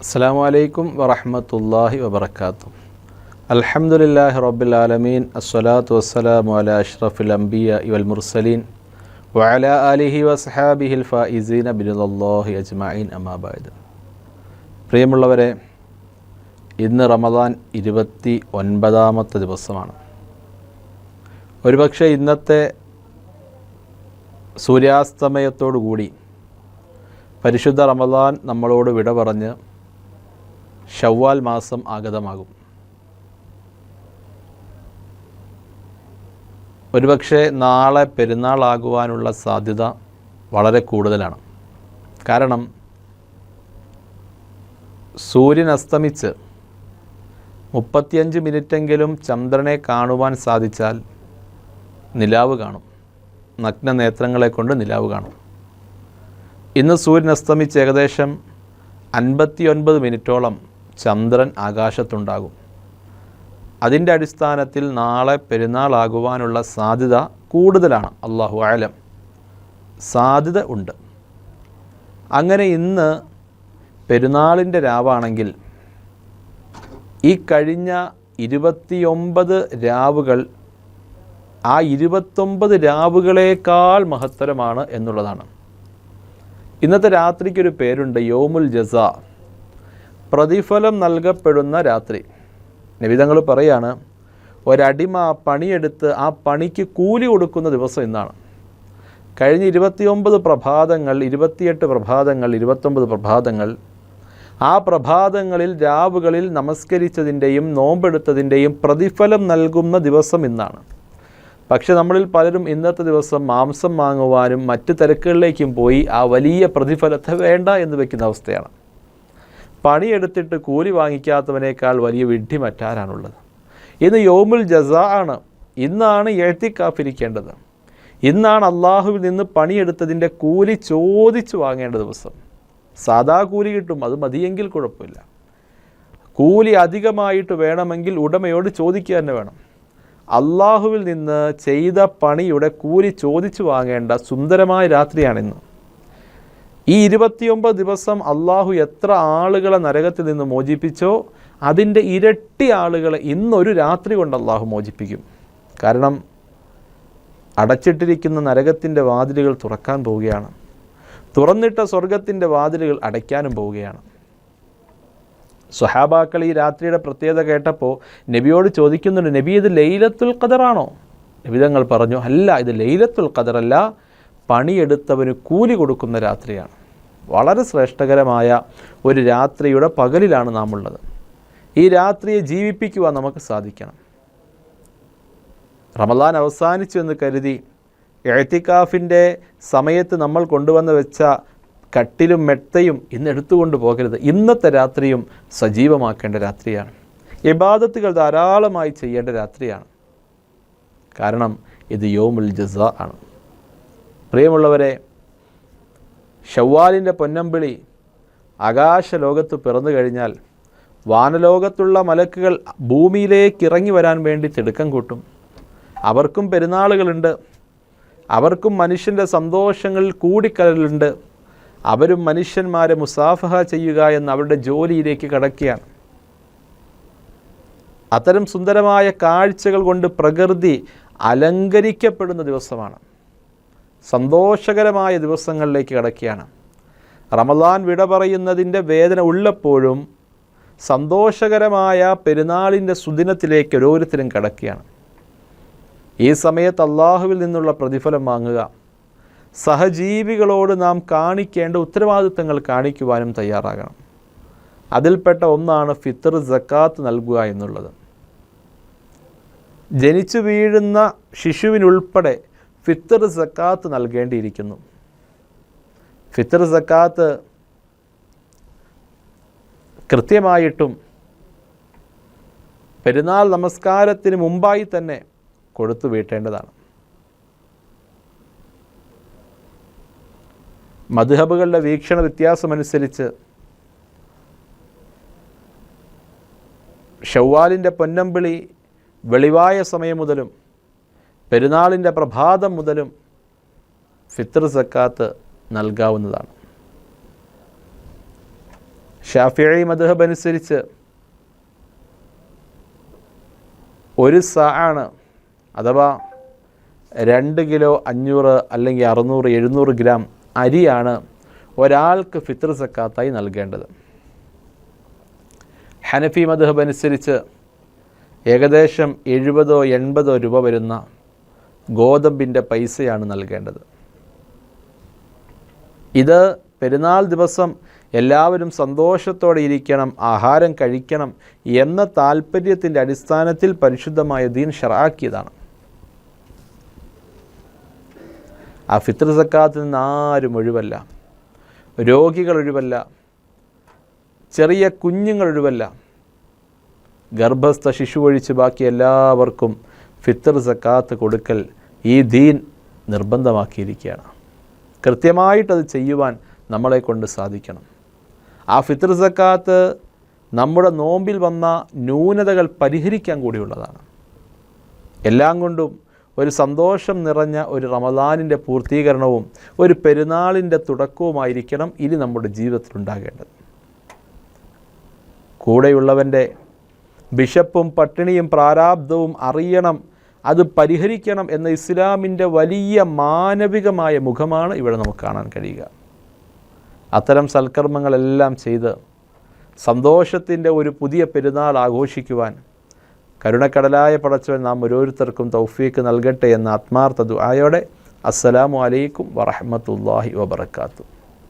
അസ്സാം വലൈക്കും വറഹമത്തല്ലാഹി വബർക്കാത്തു അലഹമുല്ലാഹി റബ്ബിൽ അസ്വലാത്തു വസ്സലാമു അല അഷ്റഫുൽ അംബിയ ഇവൽ മുർസലീൻ. വഅല ആലിഹി വസ്ഹാബിഹിൽ ഫായിസീന ബിനുല്ലാഹി അജ്മഈൻ. അമാബാദ് പ്രിയമുള്ളവരെ ഇന്ന് റമദാൻ ഇരുപത്തി ഒൻപതാമത്തെ ദിവസമാണ്. ഒരുപക്ഷെ ഇന്നത്തെ സൂര്യാസ്തമയത്തോടുകൂടി പരിശുദ്ധ റമദാൻ നമ്മളോട് വിട പറഞ്ഞ് ഷവ്വാൽ മാസം ആഗതമാകും. ഒരുപക്ഷെ നാളെ പെരുന്നാളാകുവാനുള്ള സാധ്യത വളരെ കൂടുതലാണ്. കാരണം സൂര്യൻ അസ്തമിച്ച് മുപ്പത്തിയഞ്ച് മിനിറ്റെങ്കിലും ചന്ദ്രനെ കാണുവാൻ സാധിച്ചാൽ നിലാവ് കാണും. നഗ്ന നേത്രങ്ങളെ കൊണ്ട് നിലാവ് കാണും. ഇന്ന് സൂര്യൻ അസ്തമിച്ച് ഏകദേശം അൻപത്തി ഒൻപത് മിനിറ്റോളം ചന്ദ്രൻ ആകാശത്തുണ്ടാകും. അതിന്റെ അടിസ്ഥാനത്തിൽ നാളെ പെരുന്നാളാകുവാനുള്ള സാധ്യത കൂടുതലാണ്. അള്ളാഹു ആലം സാധ്യത ഉണ്ട്. അങ്ങനെ ഇന്ന് പെരുന്നാളിന്റെ രാവാണെങ്കിൽ ഈ കഴിഞ്ഞ ഇരുപത്തിയൊമ്പത് രാവുകൾ ആ ഇരുപത്തൊമ്പത് രാവുകളേക്കാൾ മഹത്തരമാണ് എന്നുള്ളതാണ്. ഇന്നത്തെ രാത്രിക്കൊരു പേരുണ്ട് യോമുൽ ജസ. പ്രതിഫലം നൽകപ്പെടുന്ന രാത്രി. നിവിധങ്ങൾ പറയാണ് ഒരടിമ പണിയെടുത്ത് ആ പണിക്ക് കൂലി കൊടുക്കുന്ന ദിവസം ഇന്നാണ്. കഴിഞ്ഞ ഇരുപത്തിയൊമ്പത് പ്രഭാതങ്ങൾ ഇരുപത്തിയെട്ട് പ്രഭാതങ്ങൾ ഇരുപത്തൊമ്പത് പ്രഭാതങ്ങൾ ആ പ്രഭാതങ്ങളിൽ രാവുകളിൽ നമസ്കരിച്ചതിന്റെയും നോമ്പെടുത്തതിന്റെയും പ്രതിഫലം നൽകുന്ന ദിവസം ഇന്നാണ്. പക്ഷെ നമ്മളിൽ പലരും ഇന്നത്തെ ദിവസം മാംസം വാങ്ങുവാനും മറ്റ് തിരക്കുകളിലേക്കും പോയി ആ വലിയ പ്രതിഫലത്തെ വേണ്ട എന്ന് വയ്ക്കുന്ന അവസ്ഥയാണ്. പണിയെടുത്തിട്ട് കൂലി വാങ്ങിക്കാത്തവനേക്കാൾ വലിയ വിഡ്ഢി മറ്റാരാണുള്ളത് ഇന്ന് യോമുൽ ജസ ആണ് ഇന്നാണ് എഴുത്തിക്കാഫിരിക്കേണ്ടത് ഇന്നാണ് അള്ളാഹുവിൽ നിന്ന് പണിയെടുത്തതിന്റെ കൂലി ചോദിച്ചു വാങ്ങേണ്ട ദിവസം. സാധാ കൂലി കിട്ടും അത് മതിയെങ്കിൽ കുഴപ്പമില്ല. കൂലി അധികമായിട്ട് വേണമെങ്കിൽ ഉടമയോട് ചോദിക്കുക തന്നെ വേണം. അള്ളാഹുവിൽ നിന്ന് ചെയ്ത പണിയുടെ കൂലി ചോദിച്ചു വാങ്ങേണ്ട സുന്ദരമായ രാത്രിയാണിന്ന്. ഈ ഇരുപത്തിയൊമ്പത് ദിവസം അള്ളാഹു എത്ര ആളുകളെ നരകത്തിൽ നിന്ന് മോചിപ്പിച്ചോ അതിന്റെ ഇരട്ടി ആളുകളെ ഇന്നൊരു രാത്രി കൊണ്ട് അള്ളാഹു മോചിപ്പിക്കും. കാരണം അടച്ചിട്ടിരിക്കുന്ന നരകത്തിന്റെ വാതിലുകൾ തുറക്കാൻ പോവുകയാണ്. തുറന്നിട്ട സ്വർഗത്തിന്റെ വാതിലുകൾ അടയ്ക്കാനും പോവുകയാണ്. സുഹാബാക്കൾ ഈ രാത്രിയുടെ പ്രത്യേകത കേട്ടപ്പോൾ നബിയോട് ചോദിക്കുന്നുണ്ട് നബി ഇത് ലൈലത്തുൽ ഖദറാണോ? നബിതങ്ങൾ പറഞ്ഞു അല്ല ഇത് ലൈലത്തുൽ ഖദറല്ല പണിയെടുത്തവന് കൂലി കൊടുക്കുന്ന രാത്രിയാണ്. വളരെ ശ്രേഷ്ഠകരമായ ഒരു രാത്രിയുടെ പകലിലാണ് നാം ഉള്ളത് ഈ രാത്രിയെ ജീവിപ്പിക്കുവാൻ നമുക്ക് സാധിക്കണം. റമദാൻ അവസാനിച്ചു എന്ന് കരുതി എഴുത്തിക്കാഫിന്റെ സമയത്ത് നമ്മൾ കൊണ്ടുവന്ന് വെച്ച കട്ടിലും മെത്തയും ഇന്ന് എടുത്തുകൊണ്ട് പോകരുത്. ഇന്നത്തെ രാത്രിയും സജീവമാക്കേണ്ട രാത്രിയാണ്. ഇബാദത്തുകൾ ധാരാളമായി ചെയ്യേണ്ട രാത്രിയാണ്. കാരണം ഇത് യോമുൽ ജസ ആണ്. പ്രിയമുള്ളവരെ ഷവ്വാലിന്റെ പൊന്നമ്പിളി ആകാശ ലോകത്ത് പിറന്നു കഴിഞ്ഞാൽ വാനലോകത്തുള്ള മലക്കുകൾ ഭൂമിയിലേക്ക് ഇറങ്ങി വരാൻ വേണ്ടി തിടുക്കം കൂട്ടും. അവർക്കും പെരുന്നാളുകളുണ്ട്. അവർക്കും മനുഷ്യന്റെ സന്തോഷങ്ങളിൽ കൂടിക്കലലുണ്ട്. അവരും മനുഷ്യന്മാരെ മുസാഫഹ ചെയ്യുക എന്ന അവരുടെ ജോലിയിലേക്ക് കടക്കുകയാണ്. അത്തരം സുന്ദരമായ കാഴ്ചകൾ കൊണ്ട് പ്രകൃതി അലങ്കരിക്കപ്പെടുന്ന ദിവസമാണ്. സന്തോഷകരമായ ദിവസങ്ങളിലേക്ക് കടക്കുകയാണ്. റമദാൻ വിട പറയുന്നതിന്റെ വേദന ഉള്ളപ്പോഴും സന്തോഷകരമായ പെരുന്നാളിന്റെ സുദിനത്തിലേക്ക് ഓരോരുത്തരും കടക്കുകയാണ്. ഈ സമയത്ത് അള്ളാഹുവിൽ നിന്നുള്ള പ്രതിഫലം വാങ്ങുക സഹജീവികളോട് നാം കാണിക്കേണ്ട ഉത്തരവാദിത്തങ്ങൾ കാണിക്കുവാനും തയ്യാറാകണം. അതിൽപ്പെട്ട ഒന്നാണ് ഫിത്തർ ജക്കാത്ത് നൽകുക എന്നുള്ളത്. ജനിച്ചു വീഴുന്ന ശിശുവിനുൾപ്പെടെ ഫിത്തർ സക്കാത്ത് നൽകേണ്ടിയിരിക്കുന്നു. ഫിത്തർ സക്കാത്ത് കൃത്യമായിട്ടും പെരുന്നാൾ നമസ്കാരത്തിന് മുമ്പായി തന്നെ കൊടുത്തു വീട്ടേണ്ടതാണ്. മധുഹബുകളുടെ വീക്ഷണ വ്യത്യാസമനുസരിച്ച് ഷവ്വാലിന്റെ പൊന്നമ്പിളി വെളിവായ സമയം മുതലും പെരുന്നാളിന്റെ പ്രഭാതം മുതലും ഫിത്തർ സക്കാത്ത് നൽകാവുന്നതാണ്. ഷാഫിഴി മധുഹബ് അനുസരിച്ച് ഒരു സ ആണ് അഥവാ രണ്ട് കിലോ അഞ്ഞൂറ് അല്ലെങ്കിൽ അറുന്നൂറ് എഴുന്നൂറ് ഗ്രാം അരിയാണ് ഒരാൾക്ക് ഫിത്ർ സക്കാത്തായി നൽകേണ്ടത്. ഹനഫി മധുഹബ് അനുസരിച്ച് ഏകദേശം എഴുപതോ എൺപതോ രൂപ വരുന്ന ഗോതമ്പിന്റെ പൈസയാണ് നൽകേണ്ടത്. ഇത് പെരുന്നാൾ ദിവസം എല്ലാവരും സന്തോഷത്തോടെ ഇരിക്കണം ആഹാരം കഴിക്കണം എന്ന താല്പര്യത്തിന്റെ അടിസ്ഥാനത്തിൽ പരിശുദ്ധമായ ദീൻ ഷറാക്കിയതാണ്. ആ ഫിത്ർ സക്കാത്തിൽ നിന്ന് ആരും ഒഴിവല്ല. രോഗികൾ ഒഴിവല്ല. ചെറിയ കുഞ്ഞുങ്ങൾ ഒഴിവല്ല. ഗർഭസ്ഥ ശിശു ഒഴിച്ച് ബാക്കി എല്ലാവർക്കും ഫിത്തർ സക്കാത്ത് കൊടുക്കൽ ഈ ദീൻ നിർബന്ധമാക്കിയിരിക്കുകയാണ്. കൃത്യമായിട്ടത് ചെയ്യുവാൻ നമ്മളെ കൊണ്ട് സാധിക്കണം. ആ ഫിത്തർ സക്കാത്ത് നമ്മുടെ നോമ്പിൽ വന്ന ന്യൂനതകൾ പരിഹരിക്കാൻ കൂടിയുള്ളതാണ്. എല്ലാം കൊണ്ടും ഒരു സന്തോഷം നിറഞ്ഞ ഒരു റമദാനിന്റെ പൂർത്തീകരണവും ഒരു പെരുന്നാളിന്റെ തുടക്കവുമായിരിക്കണം ഇനി നമ്മുടെ ജീവിതത്തിൽ ഉണ്ടാകേണ്ടത്. കൂടെയുള്ളവന്റെ ബിഷപ്പും പട്ടിണിയും പ്രാരാബ്ധവും അറിയണം അത് പരിഹരിക്കണം എന്ന ഇസ്ലാമിന്റെ വലിയ മാനവികമായ മുഖമാണ് ഇവിടെ നമുക്ക് കാണാൻ കഴിയുക. അത്തരം സൽക്കർമ്മങ്ങളെല്ലാം ചെയ്ത് സന്തോഷത്തിന്റെ ഒരു പുതിയ പെരുന്നാൾ ആഘോഷിക്കുവാൻ കരുണക്കടലായ പടച്ചവൻ നാം ഓരോരുത്തർക്കും തൗഫീക്ക് നൽകട്ടെ എന്ന ആത്മാർത്ഥ ദുആയോടെ അസ്സലാമു അലൈക്കും വറഹ്മത്തുള്ളാഹി വബറകാതുഹു.